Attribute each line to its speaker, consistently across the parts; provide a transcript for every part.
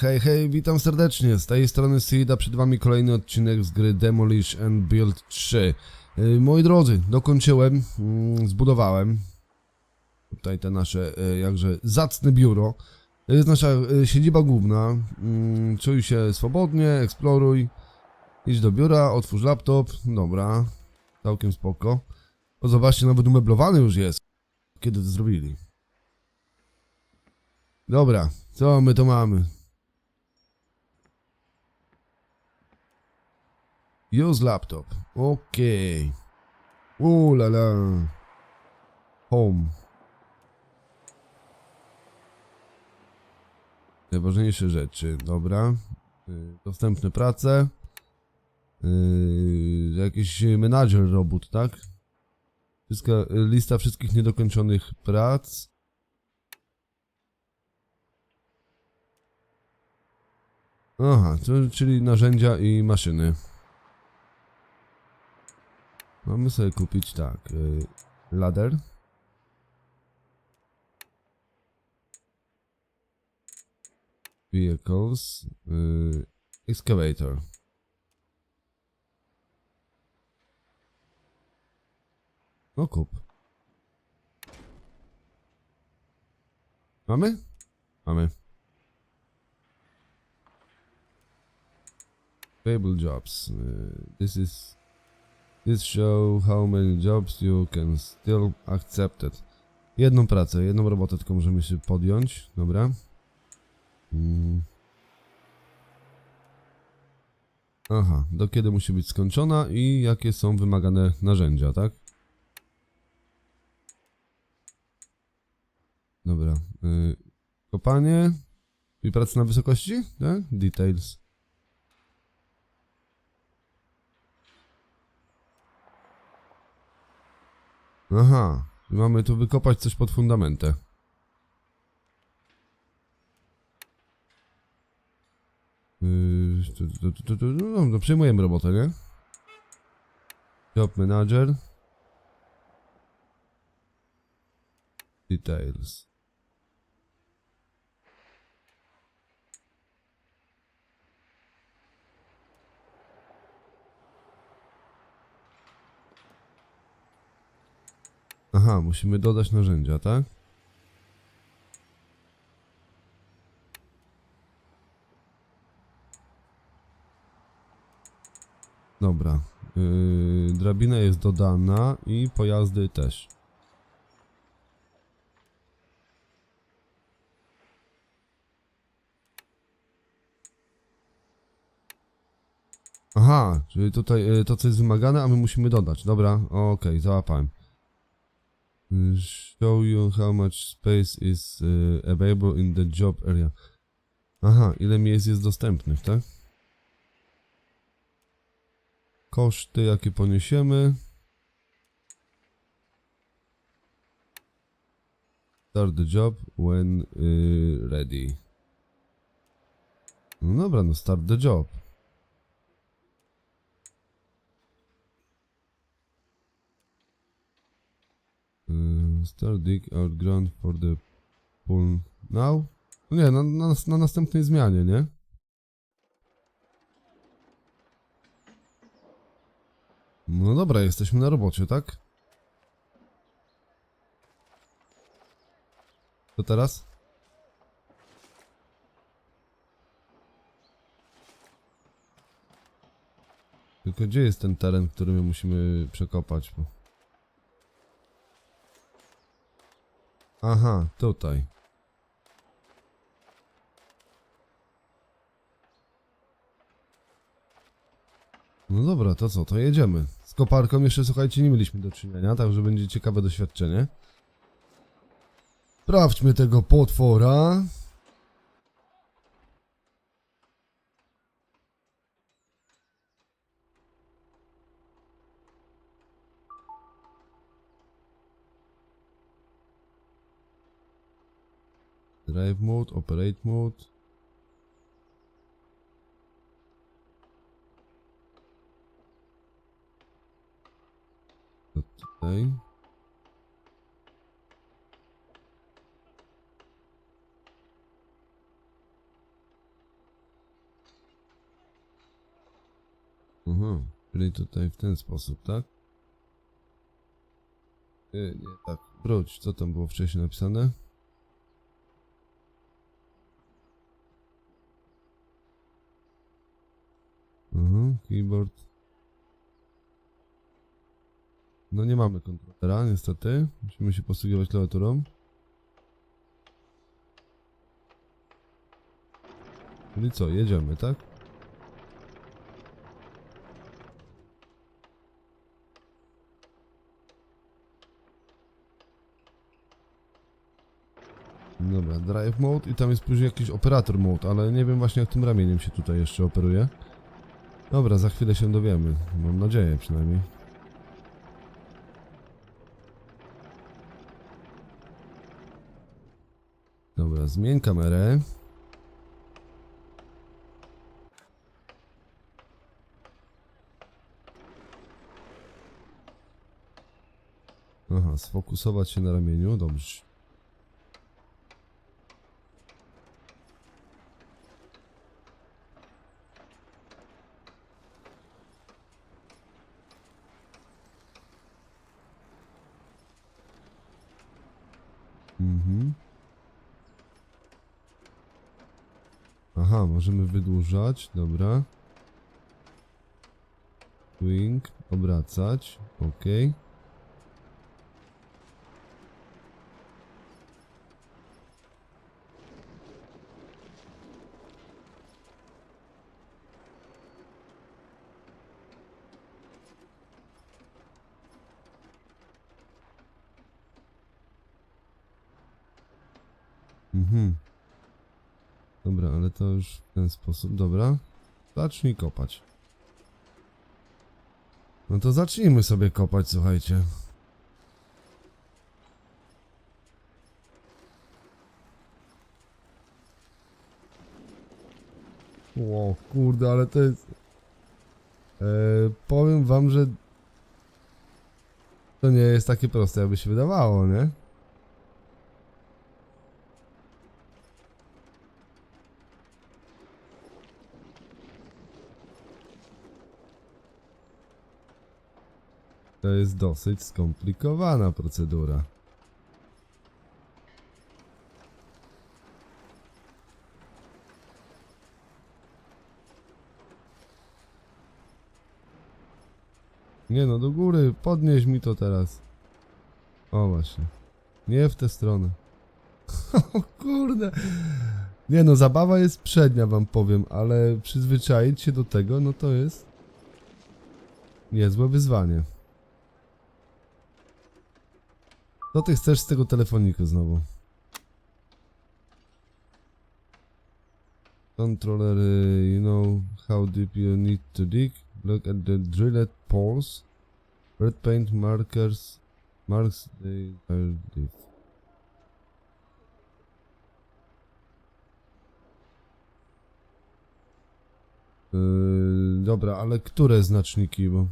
Speaker 1: Hej, hej, witam serdecznie. Z tej strony Sida, przed wami kolejny odcinek z gry Demolish and Build 3. Yy, moi drodzy, dokończyłem, mm, zbudowałem tutaj te nasze yy, jakże zacne biuro. To jest nasza yy, siedziba główna. Yy, czuj się swobodnie, eksploruj. Idź do biura, otwórz laptop. Dobra, całkiem spoko. O, zobaczcie, nawet umeblowany już jest. Kiedy to zrobili? Dobra, co my to mamy? Use laptop. Okej. Okay. la. Home. Najważniejsze rzeczy. Dobra. Y, Dostępne prace. Yy, jakiś menadżer robót, tak? Wszystka, lista wszystkich niedokończonych prac. Aha, czyli narzędzia i maszyny. Mamy sobie kupić tak. Y, ladder. Vehicles. Y, excavator. No kup. Mamy? Mamy. Table jobs. Uh, this is this show how many jobs you can still accept it. Jedną pracę, jedną robotę tylko możemy się podjąć. Dobra. Mm. Aha, do kiedy musi być skończona i jakie są wymagane narzędzia, tak? Dobra. Y, kopanie i praca na wysokości, tak? Details. Aha, mamy tu wykopać coś pod fundamentę. Yy, no, no, przejmujemy robotę, nie? Job manager. Details. Aha, musimy dodać narzędzia, tak? Dobra. Yy, drabina jest dodana i pojazdy też. Aha, czyli tutaj yy, to co jest wymagane, a my musimy dodać. Dobra, okej, załapałem. Show you how much space is uh, available in the job area. Aha, ile miejsc jest dostępnych, tak? Koszty, jakie poniesiemy. Start the job when uh, ready. No dobra, no start the job. Uh, start dig out ground for the pool now? No nie, na, na, na następnej zmianie, nie? No dobra, jesteśmy na robocie, tak? To teraz? Tylko gdzie jest ten teren, który my musimy przekopać? Bo... Aha, tutaj. No dobra, to co, to jedziemy. Z koparką jeszcze, słuchajcie, nie mieliśmy do czynienia, także będzie ciekawe doświadczenie. Sprawdźmy tego potwora. mode, operate mode. Tutaj. Aha, czyli tutaj w ten sposób, tak? Nie, nie, tak. Wróć, co tam było wcześniej napisane? Keyboard. No nie mamy kontrolera, niestety. Musimy się posługiwać klawiaturą. Czyli co, jedziemy, tak? Dobra, drive mode i tam jest później jakiś operator mode, ale nie wiem właśnie jak tym ramieniem się tutaj jeszcze operuje. Dobra, za chwilę się dowiemy. Mam nadzieję przynajmniej. Dobra, zmień kamerę. Aha, sfokusować się na ramieniu, dobrze. Mhm. Aha, możemy wydłużać, dobra. Swing, obracać, ok. Mhm. Dobra, ale to już w ten sposób. Dobra. Zacznij kopać. No to zacznijmy sobie kopać, słuchajcie. O kurde, ale to jest... E, powiem wam, że to nie jest takie proste, jakby się wydawało, nie? To jest dosyć skomplikowana procedura. Nie no, do góry, podnieś mi to teraz. O właśnie. Nie w tę stronę. o kurde. Nie no, zabawa jest przednia, wam powiem, ale przyzwyczaić się do tego, no to jest niezłe wyzwanie. Co ty chcesz z tego telefoniku znowu? Controller, uh, you know how deep you need to dig. Look at the drilled pores. Red paint markers marks they are deep. Yy, dobra, ale które znaczniki, bo...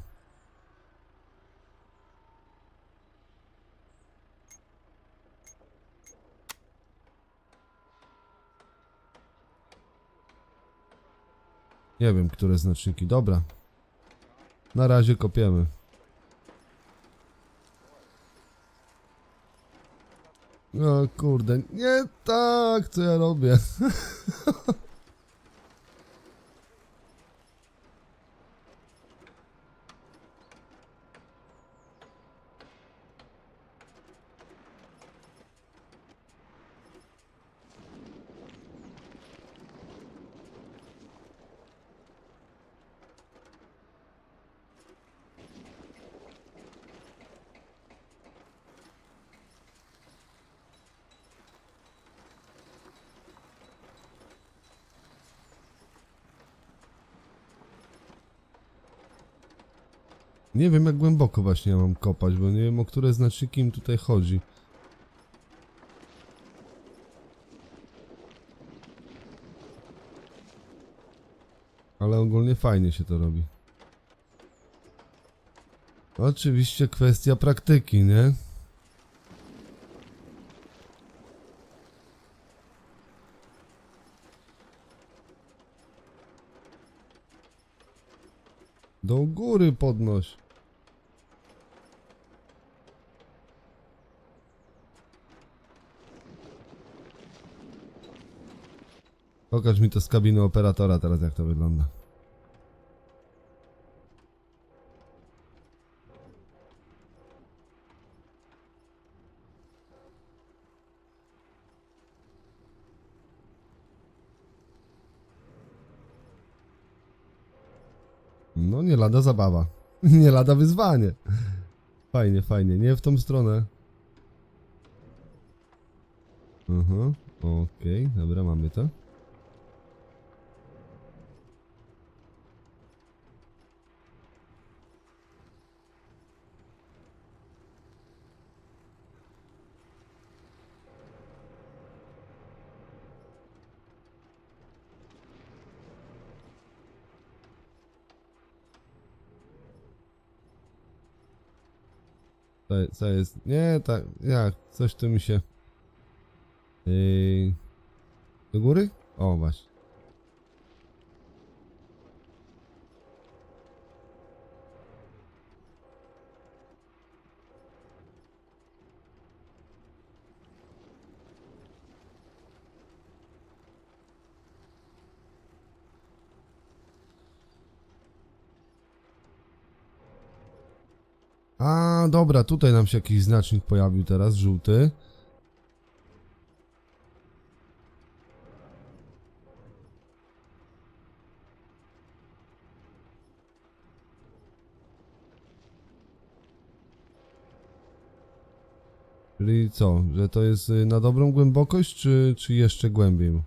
Speaker 1: Nie wiem, które znaczniki. Dobra. Na razie kopiemy. No kurde, nie tak, co ja robię. Nie wiem, jak głęboko właśnie ja mam kopać, bo nie wiem, o które znaczniki im tutaj chodzi. Ale ogólnie fajnie się to robi. Oczywiście kwestia praktyki, nie? Do góry podnoś. Pokaż mi to z kabiny operatora teraz jak to wygląda. No nie lada zabawa. Nie lada wyzwanie. Fajnie, fajnie. Nie w tą stronę. Mhm. Okej, dobra, mamy to. Co, jest? Nie, tak, jak? Coś tu mi się... Yy... Do góry? O, właśnie. A, dobra, tutaj nam się jakiś znacznik pojawił teraz, żółty. Czyli co, że to jest y, na dobrą głębokość, czy, czy jeszcze głębiej?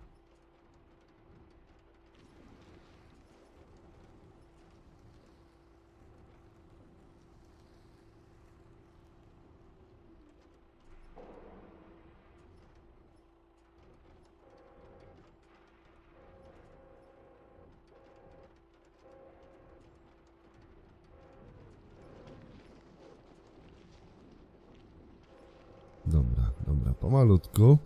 Speaker 1: Dobra, dobra, pomalutku.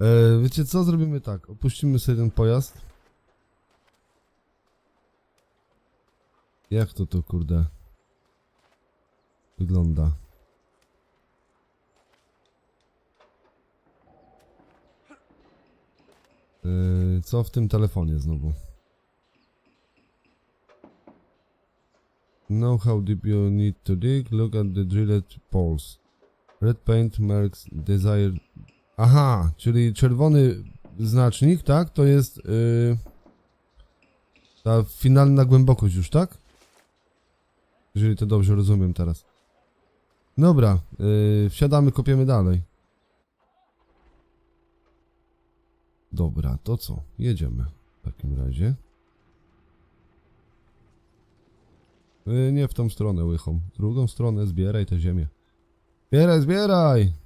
Speaker 1: E, wiecie co, zrobimy tak, opuścimy sobie ten pojazd. Jak to to kurde wygląda? E, co w tym telefonie znowu? Know how deep you need to dig? Look at the drilled poles. Red paint marks desired. Aha, czyli czerwony znacznik, tak? To jest yy, ta finalna głębokość już, tak? Jeżeli to dobrze rozumiem teraz. Dobra, yy, wsiadamy, kopiemy dalej. Dobra, to co? Jedziemy w takim razie. Yy, nie w tą stronę łychą. W drugą stronę zbieraj tę ziemię. Zbieraj, zbieraj!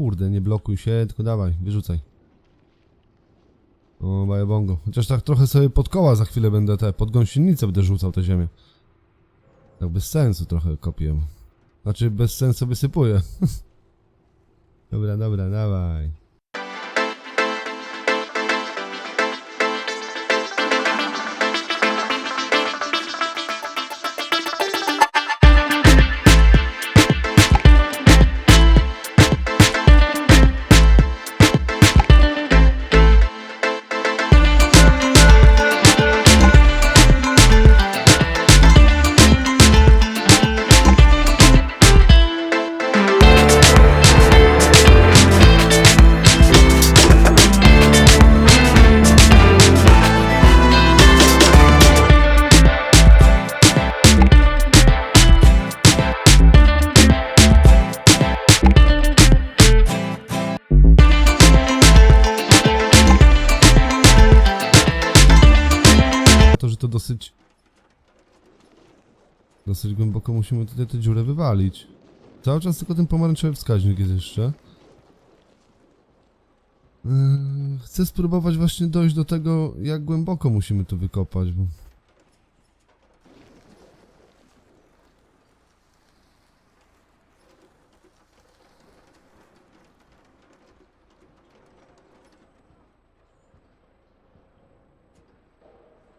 Speaker 1: Kurde, nie blokuj się, tylko dawaj, wyrzucaj. O, bajebongo. Chociaż tak trochę sobie pod koła za chwilę będę te, pod gąsienicę będę rzucał tę ziemię. Tak bez sensu trochę kopię. Znaczy bez sensu wysypuję. dobra, dobra, dawaj. Dosyć... Dosyć głęboko musimy tutaj tę dziurę wywalić. Cały czas tylko ten pomarańczowy wskaźnik jest jeszcze. Yy, chcę spróbować właśnie dojść do tego, jak głęboko musimy to wykopać, bo...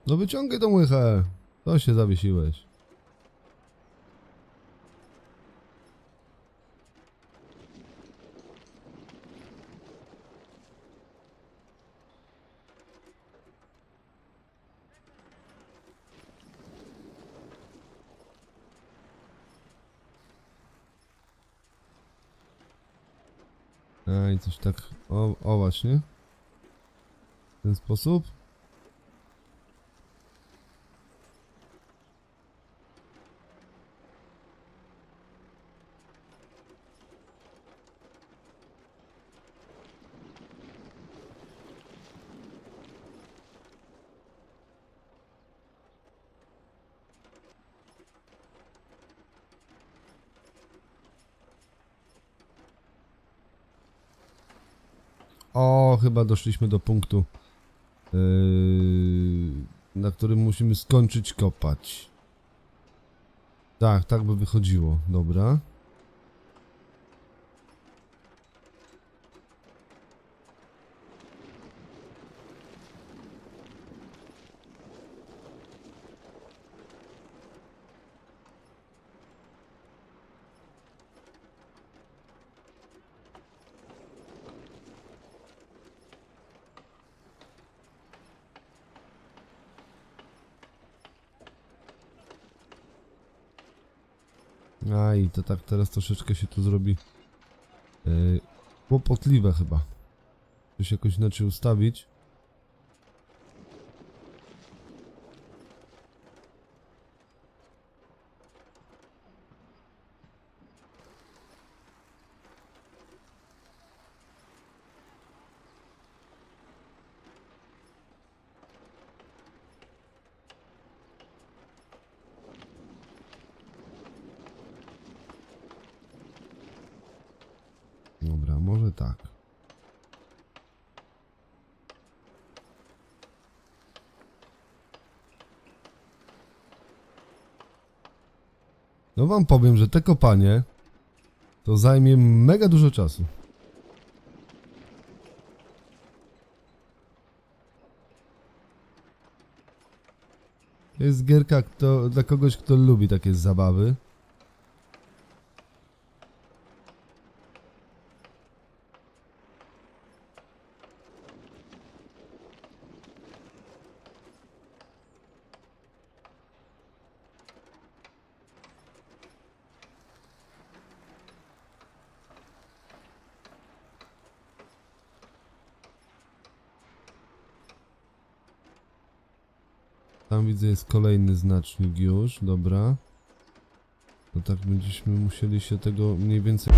Speaker 1: No wyciągaj tą łychę. To się zawiesiłeś. I coś tak. O, o właśnie. W ten sposób. O, chyba doszliśmy do punktu, yy, na którym musimy skończyć kopać. Tak, tak by wychodziło. Dobra. A i to tak teraz troszeczkę się tu zrobi yy, kłopotliwe chyba. Czy się jakoś inaczej ustawić. Dobra, może tak. No wam powiem, że te kopanie to zajmie mega dużo czasu. Jest gierka kto, dla kogoś, kto lubi takie zabawy. Tam widzę jest kolejny znacznik już, dobra. No tak będziemy musieli się tego mniej więcej...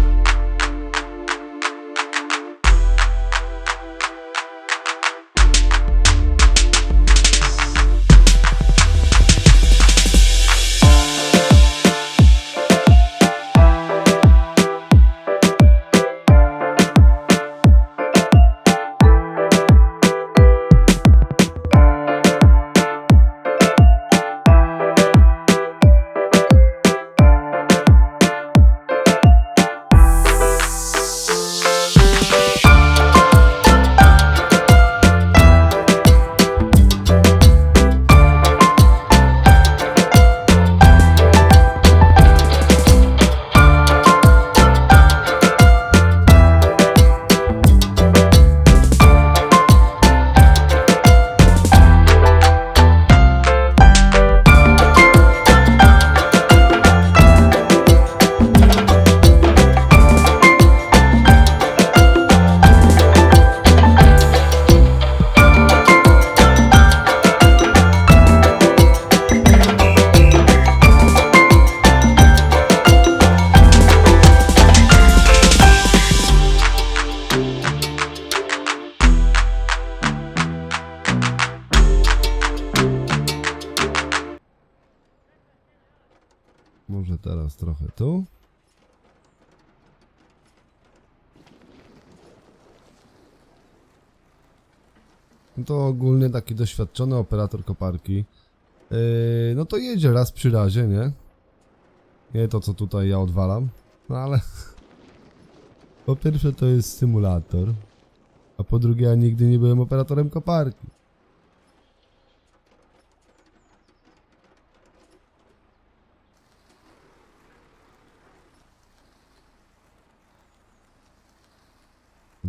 Speaker 1: Może teraz trochę tu. no to ogólnie taki doświadczony operator koparki, yy, no to jedzie raz przy razie, nie? Nie to, co tutaj ja odwalam, no ale... Po pierwsze to jest symulator, a po drugie ja nigdy nie byłem operatorem koparki.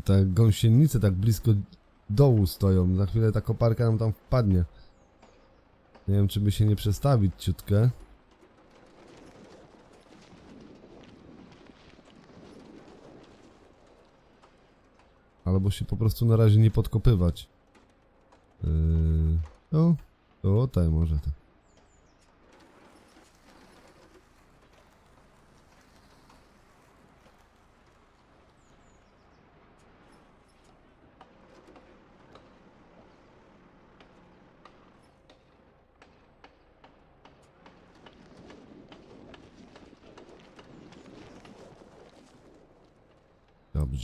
Speaker 1: Te gąsienice tak blisko dołu stoją. Za chwilę ta koparka nam tam wpadnie. Nie wiem, czy by się nie przestawić ciutkę. Albo się po prostu na razie nie podkopywać. Yy... O, o, tutaj może tak.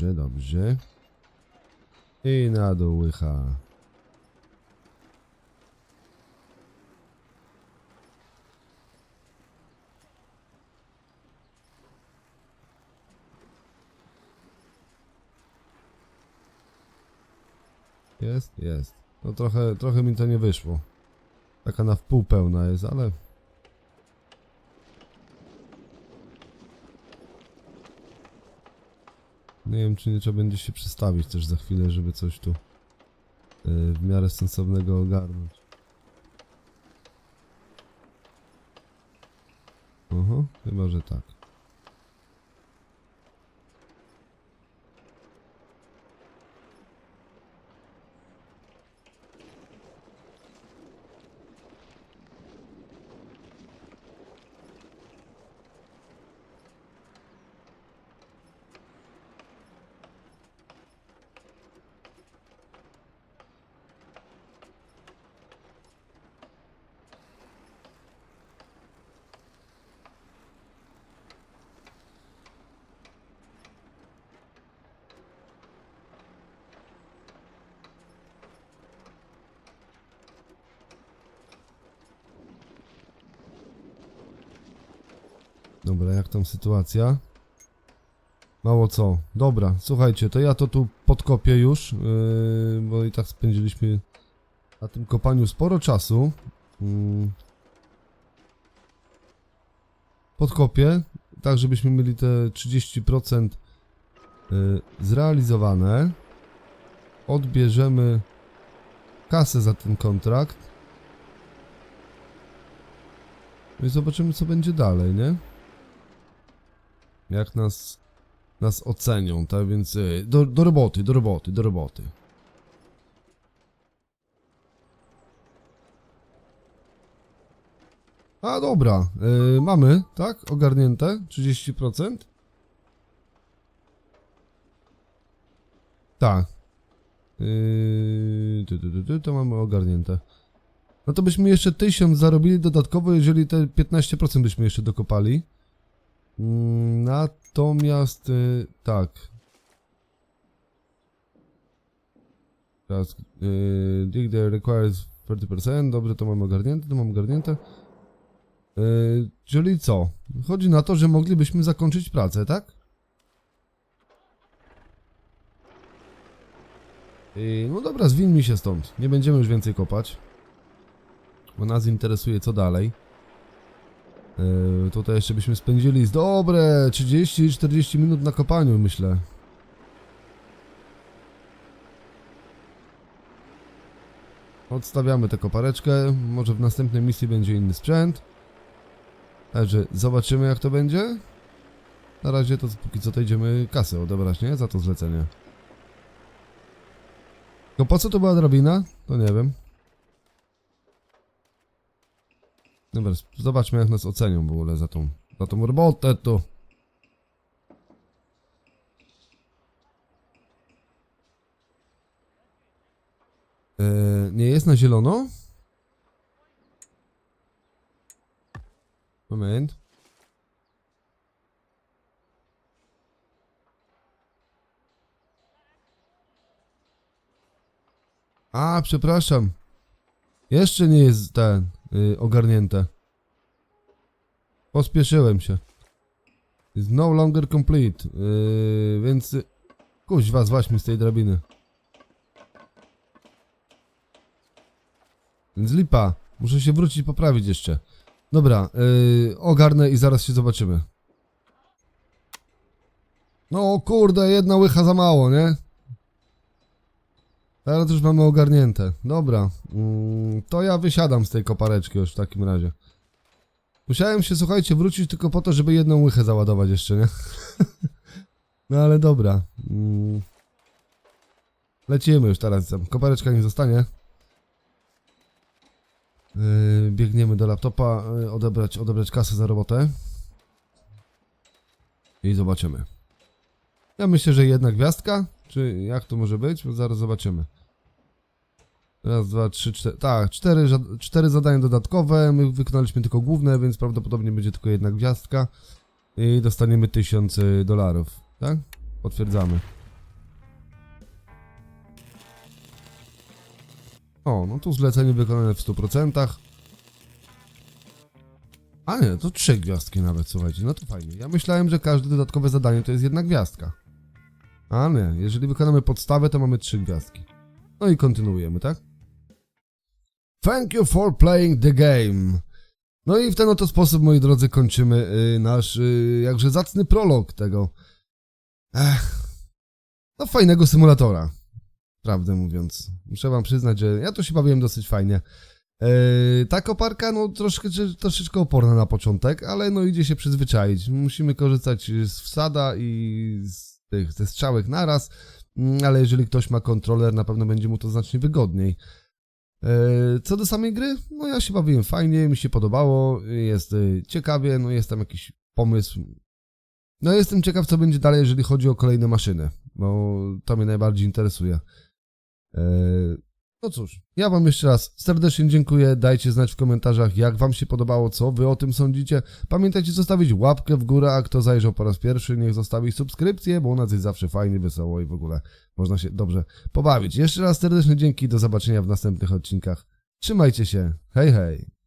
Speaker 1: Dobrze, dobrze. I na dół łycha. Jest? Jest. No trochę, trochę mi to nie wyszło. Taka na wpół pełna jest, ale... Nie wiem, czy nie trzeba będzie się przestawić też za chwilę, żeby coś tu yy, w miarę sensownego ogarnąć. Oho, chyba, że tak. Dobra, jak tam sytuacja? Mało co. Dobra, słuchajcie, to ja to tu podkopię już, yy, bo i tak spędziliśmy na tym kopaniu sporo czasu. Yy. Podkopię, tak żebyśmy mieli te 30% yy, zrealizowane. Odbierzemy kasę za ten kontrakt. No i zobaczymy, co będzie dalej, nie? Jak nas, nas ocenią, tak więc y, do, do roboty, do roboty, do roboty. A dobra, y, mamy, tak? Ogarnięte 30%. Tak. Yy, ty, ty, ty, to mamy ogarnięte. No to byśmy jeszcze 1000 zarobili dodatkowo, jeżeli te 15% byśmy jeszcze dokopali. Mm, Natomiast y, tak. Teraz y, dig there requires 30%. Dobrze, to mam ogarnięte, to mam ogarnięte. Y, czyli co? Chodzi na to, że moglibyśmy zakończyć pracę, tak? No dobra, zwinij się stąd. Nie będziemy już więcej kopać. Bo nas interesuje co dalej. Yy, tutaj jeszcze byśmy spędzili z dobre 30-40 minut na kopaniu, myślę. Odstawiamy tę kopareczkę. Może w następnej misji będzie inny sprzęt. Także zobaczymy jak to będzie. Na razie to póki co to idziemy kasę odebrać, nie? Za to zlecenie. No po co to była drabina? To nie wiem. Dobra, zobaczmy jak nas ocenią w ogóle za tą, za tą robotę tu. Eee, nie jest na zielono? Moment. A, przepraszam. Jeszcze nie jest ten y, ogarnięte. Pospieszyłem się. Is no longer complete. Yy, więc... y, Kuźwa, złaźmy z tej drabiny. Więc lipa. Muszę się wrócić poprawić jeszcze. Dobra, yy, ogarnę i zaraz się zobaczymy. No kurde, jedna łycha za mało, nie? Teraz już mamy ogarnięte. Dobra, mm, to ja wysiadam z tej kopareczki już w takim razie. Musiałem się, słuchajcie, wrócić tylko po to, żeby jedną łychę załadować jeszcze, nie? no ale dobra. Mm. Lecimy już teraz. Kopareczka nie zostanie. Yy, biegniemy do laptopa, yy, odebrać, odebrać kasę za robotę. I zobaczymy. Ja myślę, że jedna gwiazdka. Czy jak to może być? Zaraz zobaczymy. Raz, dwa, trzy, cztery. Tak, cztery, cztery zadania dodatkowe. My wykonaliśmy tylko główne, więc prawdopodobnie będzie tylko jedna gwiazdka. I dostaniemy tysiąc y, dolarów. Tak? Potwierdzamy. O, no tu zlecenie wykonane w 100%. A nie, to trzy gwiazdki nawet, słuchajcie, no to fajnie. Ja myślałem, że każde dodatkowe zadanie to jest jedna gwiazdka. A nie, jeżeli wykonamy podstawę, to mamy trzy gwiazdki. No i kontynuujemy, tak? Thank you for playing the game. No i w ten oto sposób, moi drodzy, kończymy y, nasz y, jakże zacny prolog tego. Ech, no fajnego symulatora. Prawdę mówiąc. Muszę wam przyznać, że ja to się bawiłem dosyć fajnie. Yy, ta koparka, no troszkę, troszeczkę oporna na początek, ale no idzie się przyzwyczaić. Musimy korzystać z wsada i z tych ze strzałek naraz, mm, ale jeżeli ktoś ma kontroler, na pewno będzie mu to znacznie wygodniej. Yy, co do samej gry, no ja się bawiłem fajnie, mi się podobało, jest yy, ciekawie, no jest tam jakiś pomysł. No jestem ciekaw, co będzie dalej, jeżeli chodzi o kolejne maszyny, bo to mnie najbardziej interesuje. No cóż, ja wam jeszcze raz serdecznie dziękuję, dajcie znać w komentarzach, jak wam się podobało, co wy o tym sądzicie. Pamiętajcie zostawić łapkę w górę, a kto zajrzał po raz pierwszy, niech zostawi subskrypcję, bo u nas jest zawsze fajnie, wesoło i w ogóle można się dobrze pobawić. Jeszcze raz serdecznie dzięki, do zobaczenia w następnych odcinkach. Trzymajcie się, hej hej!